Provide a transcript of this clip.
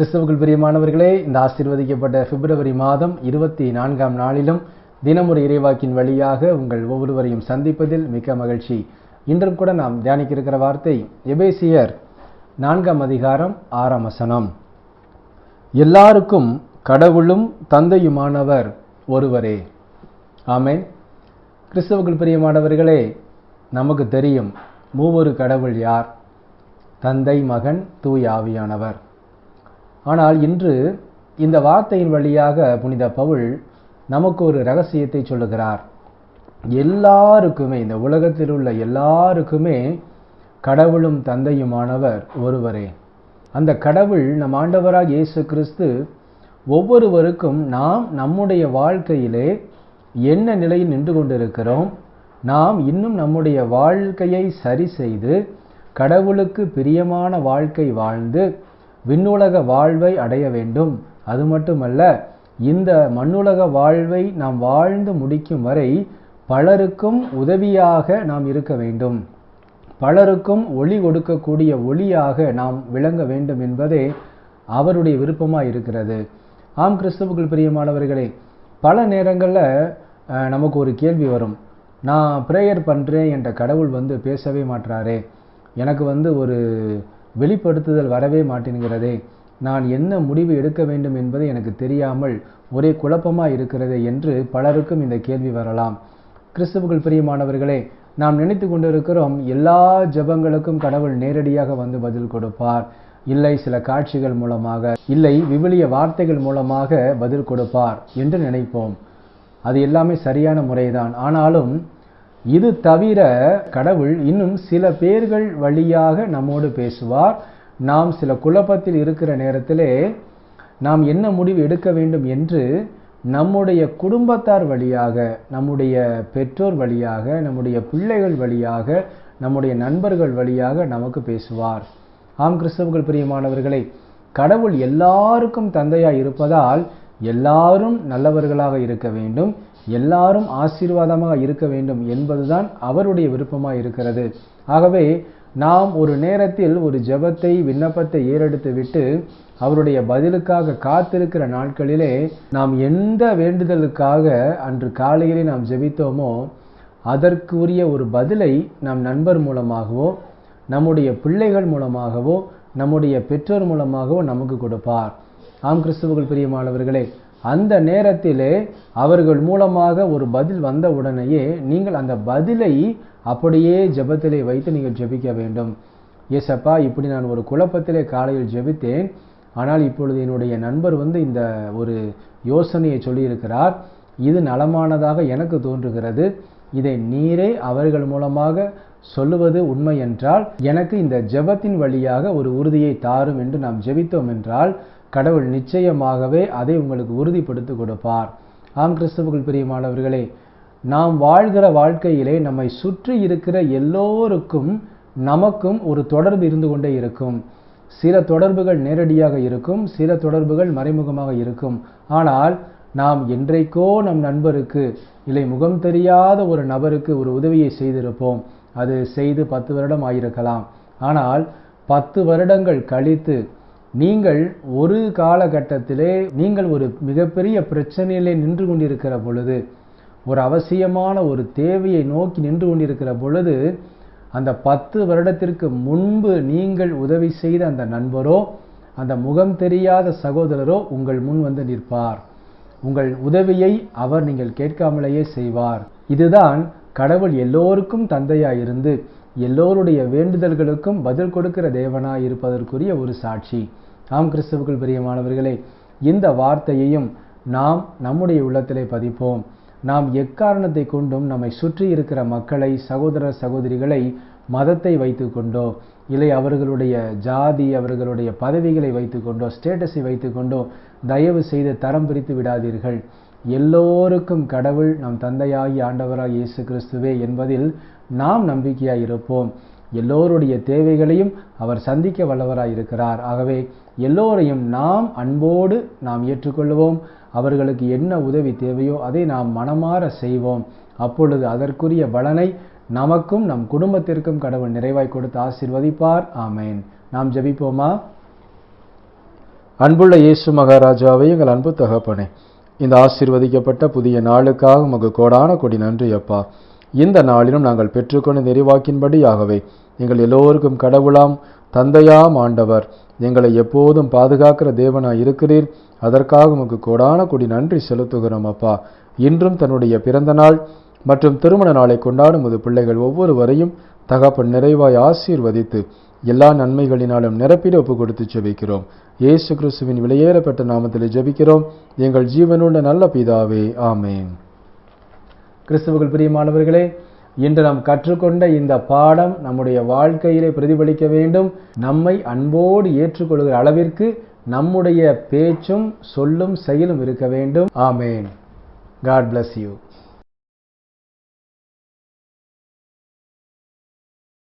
கிறிஸ்தவுக்குள் பிரியமானவர்களே இந்த ஆசீர்வதிக்கப்பட்ட பிப்ரவரி மாதம் இருபத்தி நான்காம் நாளிலும் தினமுறை இறைவாக்கின் வழியாக உங்கள் ஒவ்வொருவரையும் சந்திப்பதில் மிக்க மகிழ்ச்சி. இன்றும் கூட நாம் தியானிக்க இருக்கிற வார்த்தை எபேசியர் நான்காம் அதிகாரம் ஆறாம் வசனம். எல்லாருக்கும் கடவுளும் தந்தையுமானவர் ஒருவரே. ஆமேன். கிறிஸ்தவுக்குள் பிரியமானவர்களே நமக்கு தெரியும் மூவொரு கடவுள் யார்? தந்தை மகன் தூய் ஆவியானவர். ஆனால் இன்று இந்த வார்த்தையின் வழியாக புனித பவுல் நமக்கு ஒரு ரகசியத்தை சொல்லுகிறார். எல்லாருக்குமே இந்த உலகத்தில் உள்ள எல்லாருக்குமே கடவுளும் தந்தையுமானவர் ஒருவரே. அந்த கடவுள் நம் ஆண்டவராக இயேசு கிறிஸ்து ஒவ்வொருவருக்கும் நாம் நம்முடைய வாழ்க்கையிலே என்ன நிலையில் நின்று கொண்டிருக்கிறோம் நாம் இன்னும் நம்முடைய வாழ்க்கையை சரி செய்து கடவுளுக்கு பிரியமான வாழ்க்கை வாழ்ந்து விண்ணுலக வாழ்வை அடைய வேண்டும். அது மட்டுமல்ல இந்த மண்ணுலக வாழ்வை நாம் வாழ்ந்து முடிக்கும் வரை பலருக்கும் உதவியாக நாம் இருக்க வேண்டும். பலருக்கும் ஒளி கொடுக்கக்கூடிய ஒளியாக நாம் விளங்க வேண்டும் என்பதே அவருடைய விருப்பமாக இருக்கிறது. ஆம் கிறிஸ்துவுக்குள் பிரியமானவர்களே பல நேரங்களில் நமக்கு ஒரு கேள்வி வரும். நான் ப்ரேயர் பண்ணுறேன் என்ற கடவுள் வந்து பேசவே மாட்டாரே எனக்கு வந்து ஒரு வெளிப்படுத்துதல் வரவே மாட்டேங்கிறதே நான் என்ன முடிவு எடுக்க வேண்டும் என்பது எனக்கு தெரியாமல் ஒரே குழப்பமாக இருக்கிறதே என்று பலருக்கும் இந்த கேள்வி வரலாம். கிறிஸ்துவுக்குள் பிரியமானவர்களே நாம் நினைத்து கொண்டிருக்கிறோம் எல்லா ஜபங்களுக்கும் கடவுள் நேரடியாக வந்து பதில் கொடுப்பார். இல்லை சில காட்சிகள் மூலமாக இல்லை விவிலிய வார்த்தைகள் மூலமாக பதில் கொடுப்பார் என்று நினைப்போம். அது எல்லாமே சரியான முறைதான். ஆனாலும் இது தவிர கடவுள் இன்னும் சில பேர்கள் வழியாக நம்மோடு பேசுவார். நாம் சில குழப்பத்தில் இருக்கிற நேரத்திலே நாம் என்ன முடிவு எடுக்க வேண்டும் என்று நம்முடைய குடும்பத்தார் வழியாக நம்முடைய பெற்றோர் வழியாக நம்முடைய பிள்ளைகள் வழியாக நம்முடைய நண்பர்கள் வழியாக நமக்கு பேசுவார். ஆம் கிறிஸ்தவர்கள் பிரியமானவர்களை கடவுள் எல்லாருக்கும் தந்தையாய் இருப்பதால் எல்லாரும் நல்லவர்களாக இருக்க வேண்டும். எல்லாரும் ஆசீர்வாதமாக இருக்க வேண்டும் என்பதுதான் அவருடைய விருப்பமாக இருக்கிறது. ஆகவே நாம் ஒரு நேரத்தில் ஒரு ஜெபத்தை விண்ணப்பத்தை ஏறெடுத்து விட்டு அவருடைய பதிலுக்காக காத்திருக்கிற நாட்களிலே நாம் எந்த வேண்டுதலுக்காக அன்று காலையிலே நாம் ஜெபித்தோமோ அதற்குரிய ஒரு பதிலை நம் நண்பர் மூலமாகவோ நம்முடைய பிள்ளைகள் மூலமாகவோ நம்முடைய பெற்றோர் மூலமாகவோ நமக்கு கொடுப்பார். ஆம் கிறிஸ்துவர்கள் பிரியமானவர்களே அந்த நேரத்திலே அவர்கள் மூலமாக ஒரு பதில் வந்த உடனேயே நீங்கள் அந்த பதிலை அப்படியே ஜபத்திலே வைத்து நீங்கள் ஜெபிக்க வேண்டும். ஏசப்பா இப்படி நான் ஒரு குழப்பத்திலே காலையில் ஜெபித்தேன். ஆனால் இப்பொழுது என்னுடைய நண்பர் வந்து இந்த ஒரு யோசனையை சொல்லியிருக்கிறார். இது நலமானதாக எனக்கு தோன்றுகிறது. இதை நீரே அவர்கள் மூலமாக சொல்லுவது உண்மை என்றால் எனக்கு இந்த ஜெபத்தின் வழியாக ஒரு உறுதியை தாரும் என்று நாம் ஜெபித்தோம் என்றால் கடவுள் நிச்சயமாகவே அதை உங்களுக்கு உறுதிப்படுத்தி கொடுப்பார். ஆம் கிறிஸ்தவர்கள் பிரியமானவர்களே நாம் வாழ்கிற வாழ்க்கையிலே நம்மை சுற்றி இருக்கிற எல்லோருக்கும் நமக்கும் ஒரு தொடர்பு இருந்து கொண்டே இருக்கும். சில தொடர்புகள் நேரடியாக இருக்கும் சில தொடர்புகள் மறைமுகமாக இருக்கும். ஆனால் நாம் என்றைக்கோ நம் நண்பருக்கு இல்லை முகம் தெரியாத ஒரு நபருக்கு ஒரு உதவியை செய்திருப்போம். அது செய்து பத்து வருடம் ஆயிருக்கலாம். ஆனால் பத்து வருடங்கள் கழித்து நீங்கள் ஒரு காலகட்டத்திலே நீங்கள் ஒரு மிகப்பெரிய பிரச்சனையிலே நின்று கொண்டிருக்கிற பொழுது ஒரு அவசியமான ஒரு தேவையை நோக்கி நின்று கொண்டிருக்கிற பொழுது அந்த பத்து வருடத்திற்கு முன்பு நீங்கள் உதவி செய்த அந்த நண்பரோ அந்த முகம் தெரியாத சகோதரரோ உங்கள் முன் வந்து நிற்பார். உங்கள் உதவியை அவர் நீங்கள் கேட்காமலேயே செய்வார். இதுதான் கடவுள் எல்லோருக்கும் தந்தையாயிருந்து எல்லோருடைய வேண்டுதல்களுக்கும் பதில் கொடுக்கிற தேவனாய் இருப்பதற்குரிய ஒரு சாட்சி. ஆம் கிறிஸ்துவுக்குள் பிரியமானவர்களே இந்த வார்த்தையையும் நாம் நம்முடைய உள்ளத்திலே பதிப்போம். நாம் எக்காரணத்தை கொண்டும் நம்மை சுற்றி இருக்கிற மக்களை சகோதர சகோதரிகளை மதத்தை வைத்து கொண்டோ இல்லை அவர்களுடைய ஜாதி அவர்களுடைய பதவிகளை வைத்துக்கொண்டோ ஸ்டேட்டஸை வைத்துக்கொண்டோ தயவு செய்து தரம் பிரித்து விடாதீர்கள். எல்லோருக்கும் கடவுள் நம் தந்தையாகி ஆண்டவராக இயேசு கிறிஸ்துவே என்பதில் நாம் நம்பிக்கையாக இருப்போம். எல்லோருடைய தேவைகளையும் அவர் சந்திக்க வல்லவராய் இருக்கிறார். ஆகவே எல்லோரையும் நாம் அன்போடு நாம் ஏற்றுக்கொள்வோம். அவர்களுக்கு என்ன உதவி தேவையோ அதை நாம் மனமாற செய்வோம். அப்பொழுது அதற்குரிய பலனை நமக்கும் நம் குடும்பத்திற்கும் கடவுள் நிறைவாய் கொடுத்து ஆசிர்வதிப்பார். ஆமேன். நாம் ஜெபிப்போமா? அன்புள்ள இயேசு மகாராஜாவை எங்கள் அன்பு தகப்பனே இந்த ஆசிர்வதிக்கப்பட்ட புதிய நாளுக்காக உமக்கு கோடான கொடி நன்றி அப்பா. இந்த நாளிலும் நாங்கள் பெற்றுக்கொண்டு நெறிவாக்கின்படியாகவே எங்கள் எல்லோருக்கும் கடவுளாம் தந்தையாம் ஆண்டவர். எங்களை எப்போதும் பாதுகாக்கிற தேவனாய் இருக்கிறீர். அதற்காக உமக்கு கோடான கொடி நன்றி செலுத்துகிறோம் அப்பா. இன்றும் தன்னுடைய பிறந்த நாள் மற்றும் திருமண நாளை கொண்டாடும் முது பிள்ளைகள் ஒவ்வொருவரையும் தகப்பன் நிறைவாய் ஆசீர்வதித்து எல்லா நன்மைகளினாலும் நிரப்பிட ஒப்பு கொடுத்து ஜெபிக்கிறோம் இயேசு கிறிஸ்துவின் விலையேறப்பட்ட நாமத்தில் ஜெபிக்கிறோம். எங்கள் ஜீவனுள்ள நல்ல பிதாவே ஆமேன். கிறிஸ்துவுக்குள் பிரியமானவர்களே இன்று நாம் கற்றுக்கொண்ட இந்த பாடம் நம்முடைய வாழ்க்கையிலே பிரதிபலிக்க வேண்டும். நம்மை அன்போடு ஏற்றுக்கொள்கிற அளவிற்கு நம்முடைய பேச்சும் சொல்லும் செயலும் இருக்க வேண்டும். ஆமேன். God bless you